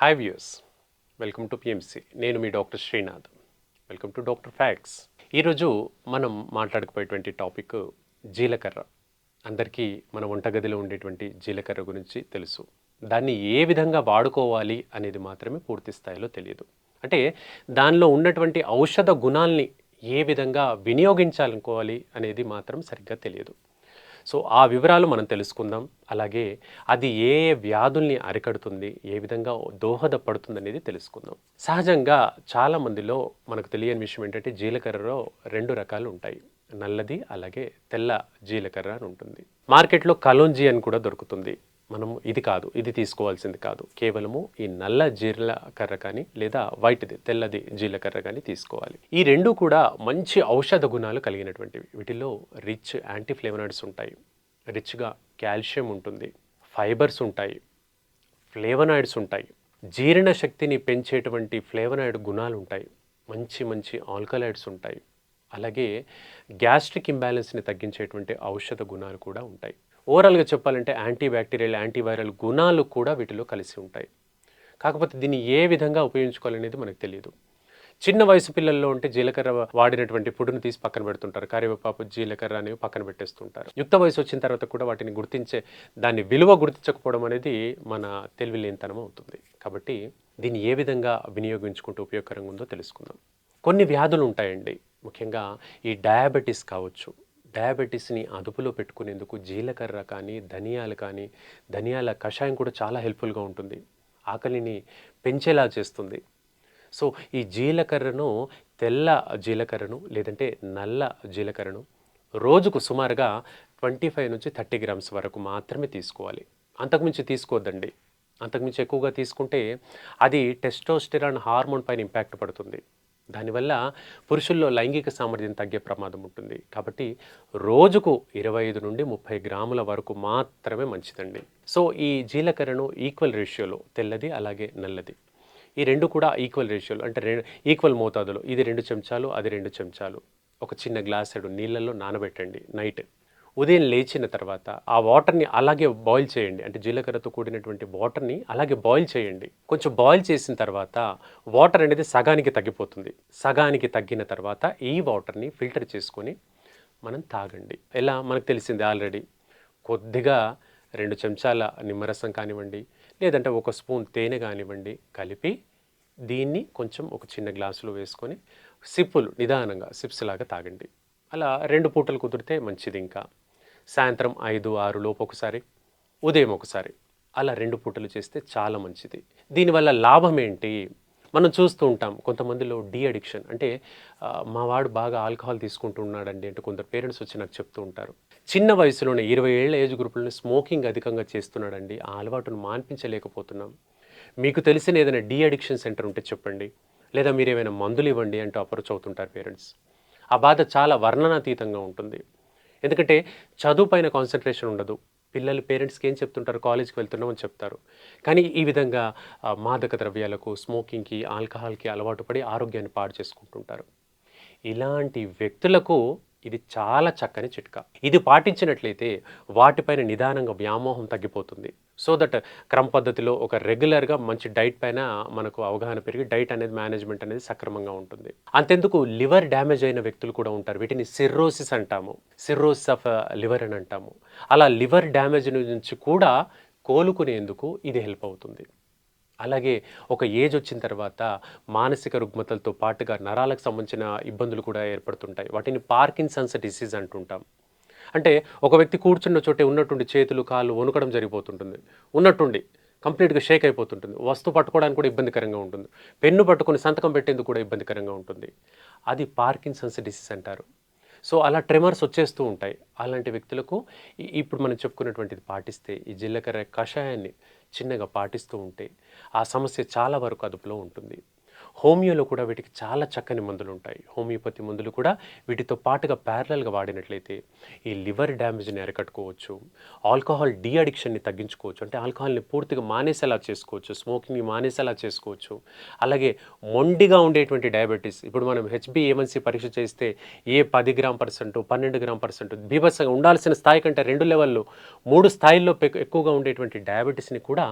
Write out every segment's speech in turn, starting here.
Hi views welcome to PMC నేను మీ doctor Srinath. Welcome to doctor facts ఈరోజు మనం మాట్లాడుకుపోయేటువంటి topic జీలకర్ర. అందరికీ మన వంటగదిలో ఉండేటువంటి జీలకర్ర గురించి తెలుసు. దాన్ని ఏ విధంగా వాడుకోవాలి అనేది మాత్రమే పూర్తి స్థాయిలో తెలియదు. అంటే దానిలో ఉన్నటువంటి ఔషధ గుణాల్ని ఏ విధంగా వినియోగించాలనుకోవాలి అనేది మాత్రం సరిగ్గా తెలియదు. సో ఆ వివరాలు మనం తెలుసుకుందాం. అలాగే అది ఏ ఏ వ్యాధుల్ని అరికడుతుంది ఏ విధంగా దోహదపడుతుంది అనేది తెలుసుకుందాం. సహజంగా చాలా మందిలో మనకు తెలియని విషయం ఏంటంటే జీలకర్రలో రెండు రకాలు ఉంటాయి. నల్లది అలాగే తెల్ల జీలకర్ర అని ఉంటుంది. మార్కెట్లో కలోంజీ అని కూడా దొరుకుతుంది. మనం ఇది కాదు ఇది తీసుకోవాల్సింది కాదు. కేవలము ఈ నల్ల జీలకర్ర కానీ లేదా వైట్ది తెల్లది జీలకర్ర కానీ తీసుకోవాలి. ఈ రెండు కూడా మంచి ఔషధ గుణాలు కలిగినటువంటివి. వీటిలో రిచ్ యాంటీఫ్లేవనాయిడ్స్ ఉంటాయి. రిచ్గా కాల్షియం ఉంటుంది. ఫైబర్స్ ఉంటాయి. ఫ్లేవనాయిడ్స్ ఉంటాయి. జీర్ణ శక్తిని పెంచేటువంటి ఫ్లేవనాయిడ్ గుణాలు ఉంటాయి. మంచి మంచి ఆల్కలాయిడ్స్ ఉంటాయి. అలాగే గ్యాస్ట్రిక్ ఇంబ్యాలెన్స్ని తగ్గించేటువంటి ఔషధ గుణాలు కూడా ఉంటాయి. ఓవరాల్గా చెప్పాలంటే యాంటీ బ్యాక్టీరియల్ యాంటీవైరల్ గుణాలు కూడా వీటిలో కలిసి ఉంటాయి. కాకపోతే దీన్ని ఏ విధంగా ఉపయోగించుకోవాలనేది మనకు తెలియదు చిన్న వయసు పిల్లల్లో ఉంటే జీలకర్ర వాడినటువంటి ఫుడ్ను తీసి పక్కన పెడుతుంటారు. కరివేపాకు జీలకర్ర అనేవి పక్కన పెట్టేస్తుంటారు. యుక్త వయసు వచ్చిన తర్వాత కూడా వాటిని గుర్తించే దాన్ని విలువ గుర్తించకపోవడం అనేది మన తెలివిలేనితనం అవుతుంది. కాబట్టి దీన్ని ఏ విధంగా వినియోగించుకుంటూ ఉపయోగకరంగా ఉందో తెలుసుకుందాం. కొన్ని వ్యాధులు ఉంటాయండి. ముఖ్యంగా ఈ డయాబెటీస్ కావచ్చు డయాబెటీస్ని అదుపులో పెట్టుకునేందుకు జీలకర్ర కానీ ధనియాలు కానీ ధనియాల కషాయం కూడా చాలా హెల్ప్ఫుల్గా ఉంటుంది. ఆకలిని పెంచేలా చేస్తుంది. సో ఈ జీలకర్రను తెల్ల జీలకర్రను లేదంటే నల్ల జీలకర్రను రోజుకు సుమారుగా ట్వంటీ ఫైవ్ నుంచి థర్టీ గ్రామ్స్ వరకు మాత్రమే తీసుకోవాలి. అంతకుమించి తీసుకోవద్దండి అంతకుమించి ఎక్కువగా తీసుకుంటే అది టెస్టోస్టెరాన్ హార్మోన్ పైన ఇంపాక్ట్ పడుతుంది. దానివల్ల పురుషుల్లో లైంగిక సామర్థ్యం తగ్గే ప్రమాదం ఉంటుంది. కాబట్టి రోజుకు ఇరవై ఐదు నుండి ముప్పై గ్రాముల వరకు మాత్రమే మంచిదండి. సో ఈ జీలకర్రను ఈక్వల్ రేషియోలో తెల్లది అలాగే నల్లది. ఈ రెండు కూడా ఈక్వల్ రేషియోలో అంటే రెండు ఈక్వల్ మోతాదులో. ఇది రెండు చెంచాలు అది రెండు చెంచాలు. ఒక చిన్న గ్లాసెడు నీళ్ళల్లో నానబెట్టండి నైట్. ఉదయం లేచిన తర్వాత ఆ వాటర్ని అలాగే బాయిల్ చేయండి. అంటే జీలకర్రతో కూడినటువంటి వాటర్ని అలాగే బాయిల్ చేయండి. కొంచెం బాయిల్ చేసిన తర్వాత వాటర్ అనేది సగానికి తగ్గిపోతుంది. సగానికి తగ్గిన తర్వాత ఈ వాటర్ని ఫిల్టర్ చేసుకొని మనం తాగండి. ఎలా? మనకు తెలిసింది ఆల్రెడీ కొద్దిగా రెండు చెంచాల నిమ్మరసం కానివ్వండి లేదంటే ఒక స్పూన్ తేనె కానివ్వండి కలిపి దీన్ని కొంచెం ఒక చిన్న గ్లాసులో వేసుకొని సిప్పులు నిదానంగా సిప్స్ లాగా తాగండి. అలా రెండు పూటలు కుదిరితే మంచిది ఇంకా. సాయంత్రం ఐదు ఆరు లోపు ఒకసారి ఉదయం ఒకసారి అలా రెండు పూటలు చేస్తే చాలా మంచిది. దీనివల్ల లాభం ఏంటి? మనం చూస్తూ ఉంటాం కొంతమందిలో డీ అడిక్షన్ అంటే మా వాడు బాగా ఆల్కహాల్ తీసుకుంటున్నాడండి అంటే కొందరు పేరెంట్స్ వచ్చి నాకు చెప్తూ ఉంటారు. చిన్న వయసులోనే ఇరవై ఏళ్ళ ఏజ్ గ్రూపులను స్మోకింగ్ అధికంగా చేస్తున్నాడండి. ఆ అలవాటును మాన్పించలేకపోతున్నాం. మీకు తెలిసిన ఏదైనా డీ అడిక్షన్ సెంటర్ ఉంటే చెప్పండి. లేదా మీరు ఏమైనా మందులు ఇవ్వండి అంటూ అప్రోచ్ అవుతుంటారు పేరెంట్స్. ఆ బాధ చాలా వర్ణనాతీతంగా ఉంటుంది. ఎందుకంటే చదువు పైన కాన్సన్ట్రేషన్ ఉండదు. పిల్లలు పేరెంట్స్కి ఏం చెప్తుంటారు? కాలేజ్కి వెళ్తున్నామని చెప్తారు. కానీ ఈ విధంగా మాదక ద్రవ్యాలకు స్మోకింగ్కి ఆల్కహాల్కి అలవాటు పడి ఆరోగ్యాన్ని పాడు చేసుకుంటుంటారు. ఇలాంటి వ్యక్తులకు ఇది చాలా చక్కని చిట్కా. ఇది పాటించినట్లయితే వాటిపైన నిదానంగా వ్యామోహం తగ్గిపోతుంది. సో దట్ క్రమ పద్ధతిలో ఒక రెగ్యులర్గా మంచి డైట్ పైన మనకు అవగాహన పెరిగి డైట్ అనేది మేనేజ్మెంట్ అనేది సక్రమంగా ఉంటుంది. అంతెందుకు లివర్ డ్యామేజ్ అయిన వ్యక్తులు కూడా ఉంటారు. వీటిని సిర్రోసిస్ అంటాము. సిర్రోసిస్ ఆఫ్ లివర్ అని అంటాము. అలా లివర్ డ్యామేజ్ నుంచి కూడా కోలుకునేందుకు ఇది హెల్ప్ అవుతుంది. అలాగే ఒక ఏజ్ వచ్చిన తర్వాత మానసిక రుగ్మతలతో పాటుగా నరాలకు సంబంధించిన ఇబ్బందులు కూడా ఏర్పడుతుంటాయి. వాటిని పార్కిన్సన్స్ డిసీజ్ అంటుంటాం. అంటే ఒక వ్యక్తి కూర్చున్న చోటే ఉన్నట్టుండి చేతులు కాళ్ళు వణుకడం జరిగిపోతుంటుంది. ఉన్నట్టుండి కంప్లీట్గా షేక్ అయిపోతుంటుంది. వస్తువు పట్టుకోవడానికి కూడా ఇబ్బందికరంగా ఉంటుంది. పెన్ను పట్టుకొని సంతకం పెట్టేందుకు కూడా ఇబ్బందికరంగా ఉంటుంది. అది పార్కిన్సన్స్ డిసీజ్ అంటారు. సో అలా ట్రెమర్స్ వచ్చేస్తూ ఉంటాయి. అలాంటి వ్యక్తులకు ఇప్పుడు మనం చెప్పుకున్నటువంటిది పాటిస్తే ఈ జీలకర్ర కషాయాన్ని చిన్నగా పాటిస్తూ ఉంటే ఆ సమస్య చాలా వరకు అదుపులో ఉంటుంది. హోమియోలో కూడా వీటికి చాలా చక్కని మందులు ఉంటాయి. హోమియోపతి మందులు కూడా వీటితో పాటుగా ప్యారలల్గా వాడినట్లయితే ఈ లివర్ డ్యామేజ్ని అరికట్టుకోవచ్చు. ఆల్కహాల్ డీ అడిక్షన్ని తగ్గించుకోవచ్చు. అంటే ఆల్కహాల్ని పూర్తిగా మానేసేలా చేసుకోవచ్చు. స్మోకింగ్ని మానేసేలా చేసుకోవచ్చు. అలాగే మొండిగా ఉండేటువంటి డయాబెటీస్ ఇప్పుడు మనం హెచ్బిఏవన్సీ పరీక్ష చేస్తే ఏ పది గ్రామ్ పర్సెంట్ పన్నెండు గ్రామ్ పర్సెంట్ బీభత్సంగా ఉండాల్సిన స్థాయి కంటే రెండు లెవెల్లో మూడు స్థాయిల్లో ఎక్కువగా ఉండేటువంటి డయాబెటీస్ని కూడా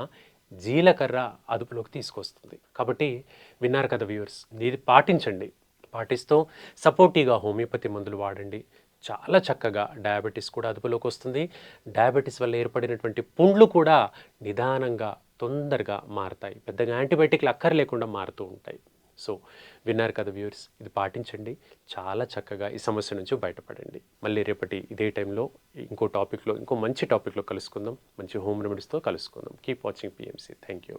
జీలకర్ర అదుపులోకి తీసుకొస్తుంది. కాబట్టి విన్నారు కదా వ్యూవర్స్ ఇది పాటించండి. పాటిస్తూ సపోర్టివ్గా హోమియోపతి మందులు వాడండి. చాలా చక్కగా డయాబెటీస్ కూడా అదుపులోకి వస్తుంది. డయాబెటీస్ వల్ల ఏర్పడినటువంటి పుండ్లు కూడా నిదానంగా తొందరగా మారతాయి. పెద్దగా యాంటీబయాటిక్లు అక్కర లేకుండా మారుతూ ఉంటాయి. సో విన్నారు కదా వ్యూర్స్ ఇది పాటించండి. చాలా చక్కగా ఈ సమస్య నుంచి బయటపడండి. మళ్ళీ రేపటి ఇదే టైంలో ఇంకో టాపిక్లో ఇంకో మంచి టాపిక్లో కలుసుకుందాం. మంచి హోమ్ రెమెడీస్తో కలుసుకుందాం. Keep watching PMC. Thank you.